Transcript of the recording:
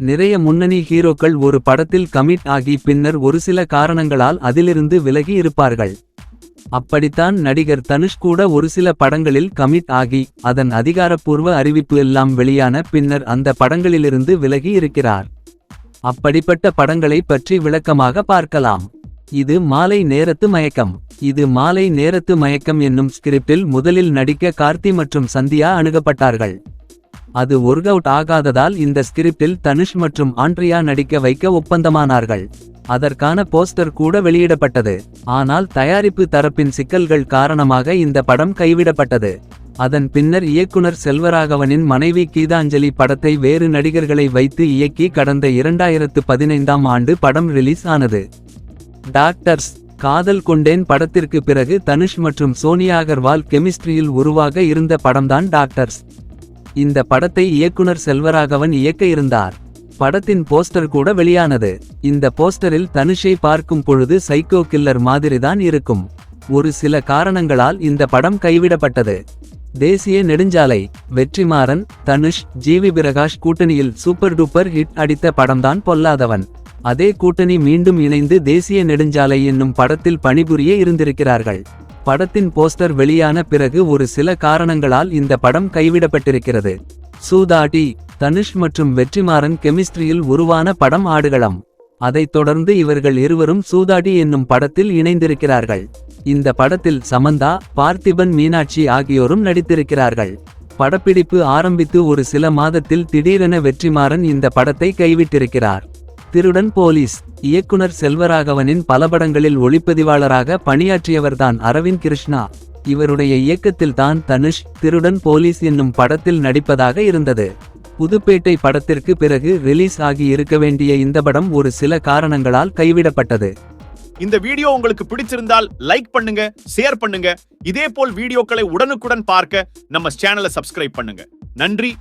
நிறைய முன்னணி ஹீரோக்கள் ஒரு படத்தில் கமிட் ஆகி பின்னர் ஒரு சில காரணங்களால் அதிலிருந்து விலகி இருப்பார்கள். அப்படித்தான் நடிகர் தனுஷ் கூட ஒரு சில படங்களில் கமிட் ஆகி அதன் அதிகாரப்பூர்வ அறிவிப்பு எல்லாம் வெளியான பின்னர் அந்த படங்களிலிருந்து விலகி இருக்கிறார். அப்படிப்பட்ட படங்களை பற்றி விளக்கமாக பார்க்கலாம். இது மாலை நேரத்து மயக்கம். இது மாலை நேரத்து மயக்கம் என்னும் ஸ்கிரிப்டில் முதலில் நடிக்க கார்த்தி மற்றும் சந்தியா அணுகப்பட்டார்கள். அது ஒர்க் அவுட் ஆகாததால் இந்த ஸ்கிரிப்டில் தனுஷ் மற்றும் ஆண்ட்ரியா நடிக்க வைக்க ஒப்பந்தமானார்கள். அதற்கான போஸ்டர் கூட வெளியிடப்பட்டது. ஆனால் தயாரிப்பு தரப்பின் சிக்கல்கள் காரணமாக இந்த படம் கைவிடப்பட்டது. அதன் பின்னர் இயக்குனர் செல்வராகவனின் மனைவி கீதாஞ்சலி படத்தை வேறு நடிகர்களை வைத்து இயக்கி கடந்த இரண்டாயிரத்து பதினைந்தாம் ஆண்டு படம் ரிலீஸ் ஆனது. டாக்டர்ஸ் காதல் கொண்டேன் படத்திற்கு பிறகு தனுஷ் மற்றும் சோனியா அகர்வால் கெமிஸ்ட்ரியில் உருவாக இருந்த படம்தான் டாக்டர்ஸ் இந்த படத்தை இயக்குனர் செல்வராகவன் இயக்க இருந்தார். படத்தின் போஸ்டர் கூட வெளியானது. இந்த போஸ்டரில் தனுஷை பார்க்கும் பொழுது சைக்கோ கில்லர் மாதிரிதான் இருக்கும். ஒரு சில காரணங்களால் இந்த படம் கைவிடப்பட்டது. தேசிய நெடுஞ்சாலை வெற்றிமாறன் தனுஷ் ஜிவி பிரகாஷ் கூட்டணியில் சூப்பர் டூப்பர் ஹிட் அடித்த படம்தான் பொல்லாதவன். அதே கூட்டணி மீண்டும் இணைந்து தேசிய நெடுஞ்சாலை என்னும் படத்தில் பணிபுரிய இருந்திருக்கிறார்கள். படத்தின் போஸ்டர் வெளியான பிறகு ஒரு சில காரணங்களால் இந்த படம் கைவிடப்பட்டிருக்கிறது. சூதாடி தனுஷ் மற்றும் வெற்றிமாறன் கெமிஸ்ட்ரியில் உருவான படம் ஆடுகளம். அதைத் தொடர்ந்து இவர்கள் இருவரும் சூதாடி என்னும் படத்தில் இணைந்திருக்கிறார்கள். இந்த படத்தில் சமந்தா பார்த்திபன் மீனாட்சி ஆகியோரும் நடித்திருக்கிறார்கள். படப்பிடிப்பு ஆரம்பித்து ஒரு சில மாதத்தில் திடீரென வெற்றிமாறன் இந்த படத்தை கைவிட்டிருக்கிறார். திருடன் போலீஸ். இயக்குனர் செல்வராகவனின் பல படங்களில் ஒளிப்பதிவாளராக பணியாற்றியவர்தான் அரவிந்த் கிருஷ்ணா. இவருடைய இயக்கத்தில் தான் தனுஷ் திருடன் போலீஸ் என்னும் படத்தில் நடிப்பதாக இருந்தது. புதுப்பேட்டை படத்திற்கு பிறகு ரிலீஸ் ஆகி இருக்க வேண்டிய இந்த படம் ஒரு சில காரணங்களால் கைவிடப்பட்டது. இந்த வீடியோ உங்களுக்கு பிடிச்சிருந்தால் லைக் பண்ணுங்க ஷேர் பண்ணுங்க. இதே போல் வீடியோக்களை உடனுக்குடன் பார்க்க நம்ம சேனலை சப்ஸ்கிரைப் பண்ணுங்க. நன்றி.